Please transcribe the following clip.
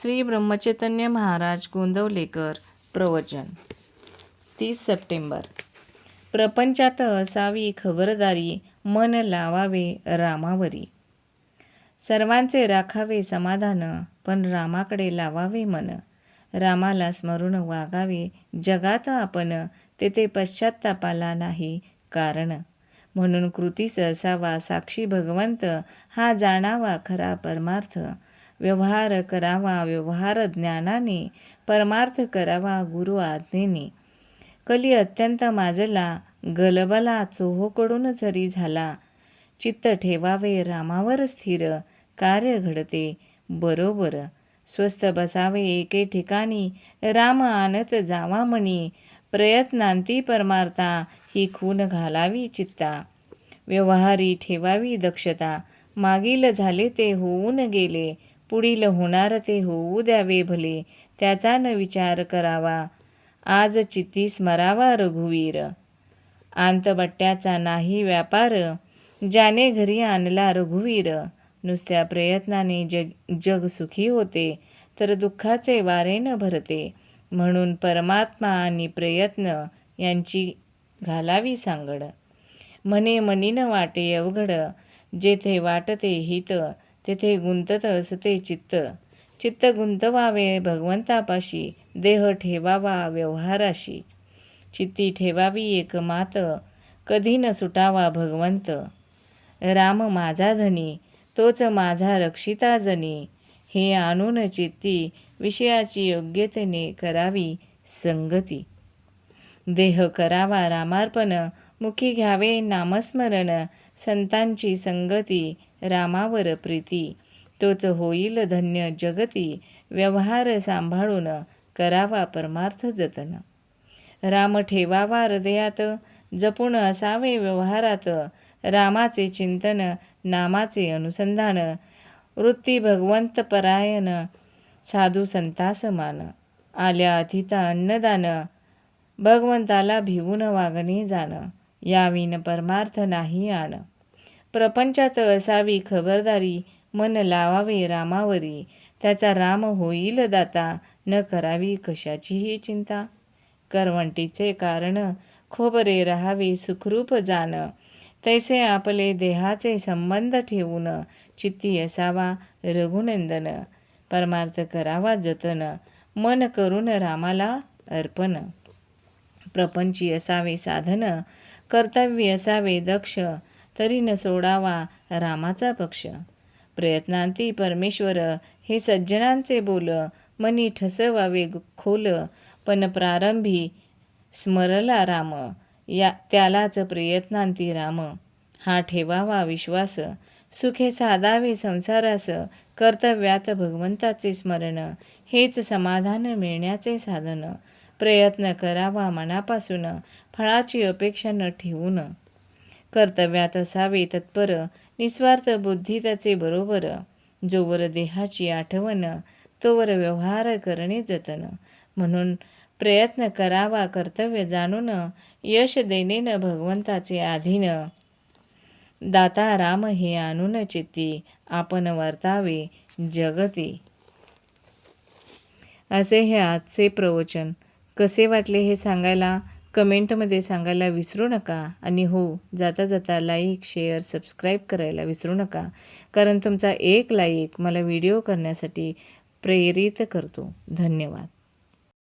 श्री ब्रह्मचैतन्य महाराज गोंदवलेकर प्रवचन. तीस सप्टेंबर. प्रपंचात असावी खबरदारी मन लावावे रामावरी. सर्वांचे राखावे समाधान पण रामाकडे लावावे मन. रामाला स्मरून वागावे जगात आपण तेथे पश्चात्तापाला नाही कारण. म्हणून कृतीस असावा साक्षी भगवंत हा जाणावा खरा परमार्थ. व्यवहार करावा व्यवहार ज्ञानाने परमार्थ करावा गुरु आज्ञेने. कली अत्यंत माजला गलबला चोहोकडून जरी झाला. चित्त ठेवावे रामावर स्थिर कार्य घडते बरोबर. स्वस्थ बसावे एके ठिकाणी राम आणत जावा म्हणी. प्रयत्नांती परमार्था ही खून घालावी चित्ता. व्यवहारी ठेवावी दक्षता. मागील झाले ते होऊन गेले पुढील होणार ते होऊ द्यावे भले त्याचा न विचार करावा. आज चित्ती स्मरावा रघुवीर. आंतबट्ट्याचा नाही व्यापार ज्याने घरी आणला रघुवीर. नुसत्या प्रयत्नाने जग जग सुखी होते तर दुःखाचे वारे न भरते. म्हणून परमात्मा आणि प्रयत्न यांची घालावी सांगड. म्हणे मनीन वाटे अवघड जेथे वाटते हित तेथे गुंतत असते चित्त. चित्त गुंतवावे भगवंतापाशी देह ठेवावा व्यवहाराशी. चित्ती ठेवावी एक मात कधी न सुटावा भगवंत. राम माझा धनी तोच माझा रक्षिता जनी. हे आणून चित्ती विषयाची योग्यतेने करावी संगती. देह करावा रामार्पण मुखी घ्यावे नामस्मरण संतांची संगती रामावर प्रीती. तोच होईल धन्य जगती. व्यवहार सांभाळून करावा परमार्थ जतन. राम ठेवावा हृदयात. जपून असावे व्यवहारात. रामाचे चिंतन नामाचे अनुसंधान. वृत्ती भगवंत परायण. साधू संतास मान आल्या अतिथा अन्नदान. भगवंताला भिवून वागणे जाण. याविन परमार्थ नाही आण. प्रपंचात असावी खबरदारी मन लावावे रामावरी. त्याचा राम होईल दाता न करावी कशाचीही चिंता. करवंटीचे कारण खोबरे राहावे सुखरूप जाण. तैसे आपले देहाचे संबंध ठेवून चित्ती असावा रघुनंदन. परमार्थ करावा जतन मन करून रामाला अर्पण. प्रपंची असावे साधन कर्तव्य असावे दक्ष. तरी न सोडावा रामाचा पक्ष. प्रयत्नांती परमेश्वर हे सज्जनांचे बोल मनी ठसवावे खोल पण प्रारंभी स्मरला राम. या त्यालाच प्रयत्नांती राम. हा ठेवावा विश्वास. सुखे साधावे संसारास कर्तव्यात भगवंताचे स्मरण. हेच समाधान मिळण्याचे साधन. प्रयत्न करावा मनापासून फळाची अपेक्षा न ठेवून. कर्तव्यात असावे तत्पर निस्वार्थ बुद्धी त्याचे बरोबर. जोवर देहाची आठवण तोवर व्यवहार करणे जतन. म्हणून प्रयत्न करावा कर्तव्य जाणून यश देणे न भगवंताचे अधीन दाता राम हे आणून चित्ती आपण वर्तावे जगती. असे हे आजचे प्रवचन. कसे वाटले हे सांगायला? कमेंटमध्ये सांगायला विसरू नका आणि हो जाता जाता लाईक शेअर सबस्क्राईब करायला विसरू नका. कारण तुमचा एक लाईक मला व्हिडिओ करण्यासाठी प्रेरित करतो. धन्यवाद.